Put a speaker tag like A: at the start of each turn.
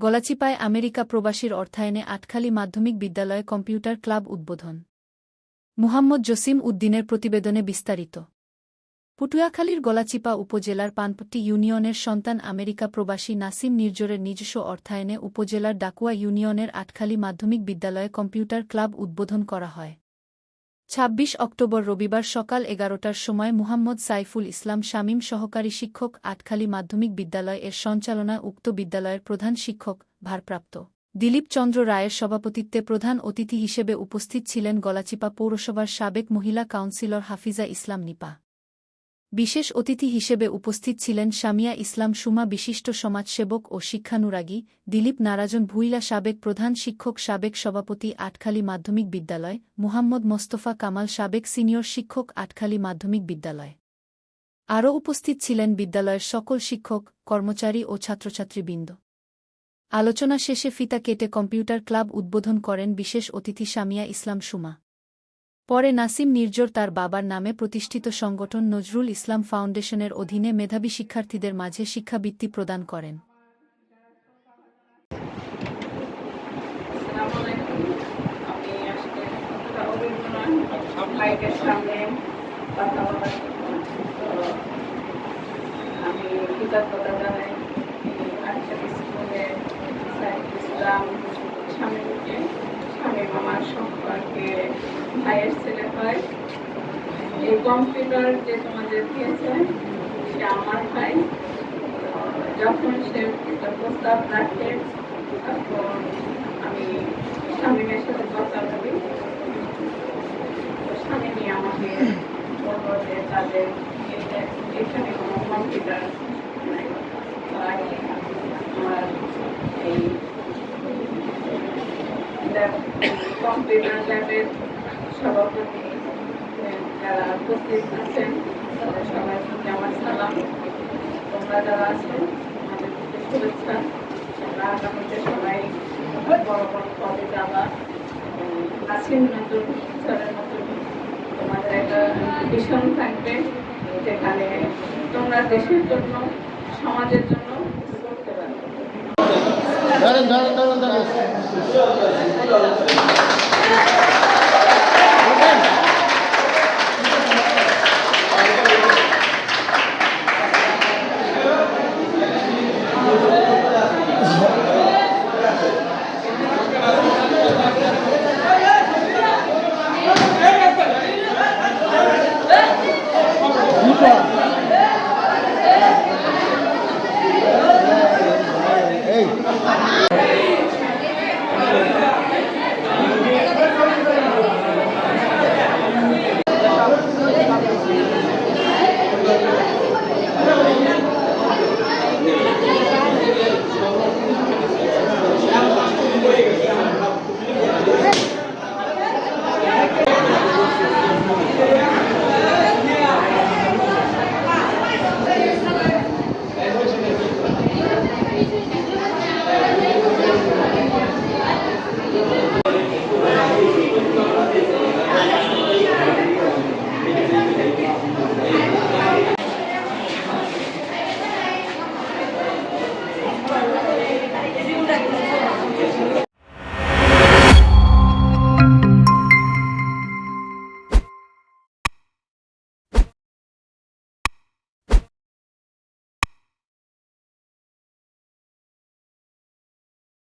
A: গলাচিপায় America প্রবাসীর অর্থায়নে আটখালি মাধ্যমিক বিদ্যালয়ে কম্পিউটার ক্লাব উদ্বোধন। মুহাম্মদ জসিম উদ্দিনের প্রতিবেদনে বিস্তারিত। পটুয়াখালীর গলাচিপা উপজেলার পানপট্টি ইউনিয়নের সন্তান আমেরিকা প্রবাসী নাসিম নির্জরের নিজস্ব অর্থায়নে উপজেলার ডাকুয়া ইউনিয়নের আটখালি মাধ্যমিক বিদ্যালয়ে কম্পিউটার ক্লাব উদ্বোধন করা হয়। ২৬ অক্টোবর রবিবার সকাল এগারোটার সময় মুহাম্মদ সাইফুল ইসলাম শামীম সহকারী শিক্ষক আটখালী মাধ্যমিক বিদ্যালয় এর সঞ্চালনায় উক্ত বিদ্যালয়ের প্রধান শিক্ষক, ভারপ্রাপ্ত। দিলীপ চন্দ্র রায়ের সভাপতিত্বে প্রধান অতিথি হিসেবে উপস্থিত ছিলেন গলাচিপা পৌরসভার সাবেক মহিলা কাউন্সিলর হাফিজা ইসলাম নিপা। বিশেষ অতিথি হিসেবে উপস্থিত ছিলেন শামিয়া ইসলাম সুমা বিশিষ্ট সমাজসেবক ও শিক্ষানুরাগী, দিলীপ নারাজন ভুইলা সাবেক প্রধান শিক্ষক সাবেক সভাপতি আটখালী মাধ্যমিক বিদ্যালয়, মুহাম্মদ মোস্তফা কামাল সাবেক সিনিয়র শিক্ষক আটখালী মাধ্যমিক বিদ্যালয়। আরও উপস্থিত ছিলেন বিদ্যালয়ের সকল শিক্ষক, কর্মচারী ও ছাত্রছাত্রীবৃন্দ। আলোচনা শেষে ফিতা কেটে কম্পিউটার ক্লাব উদ্বোধন করেন বিশেষ অতিথি শামিয়া ইসলাম সুমা। পরে নাসিম নির্জর তার বাবার নামে প্রতিষ্ঠিত সংগঠন নজরুল ইসলাম ফাউন্ডেশনের অধীনে মেধাবী শিক্ষার্থীদের মাঝে শিক্ষাবৃত্তি প্রদান করেন।
B: আমি কৃতজ্ঞতা জানাই। স্কুলে ইসলাম স্বামীকে মামার সম্পর্কে ভাইয়ের ছেলে হয়। এই কম্পিউটার যে তোমাদের দিয়েছে, সে আমার ভাই। যখন সে প্রস্তাব রাখে, তখন আমি স্বামীমের সাথে কথা বলি। স্বামী আমাকে বলল যে তাদের এখানে কোনো কম্পিউটার নাই। আমার এই কম্পিউটার ল্যাবের সভাপতি যারা উপস্থিত আছেন, তাদের সবাই প্রতি আমার সালাম। তোমরা যারা আছো, আমাদের শুভেচ্ছা। সবাই বড় বড় পদে যাবা। আসেন নতুন টিচারের নতুন তোমাদের একটা ভীষণ থাকবে। যেখানে তোমরা দেশের জন্য, সমাজের জন্য করতে পারবে।
C: Gracias.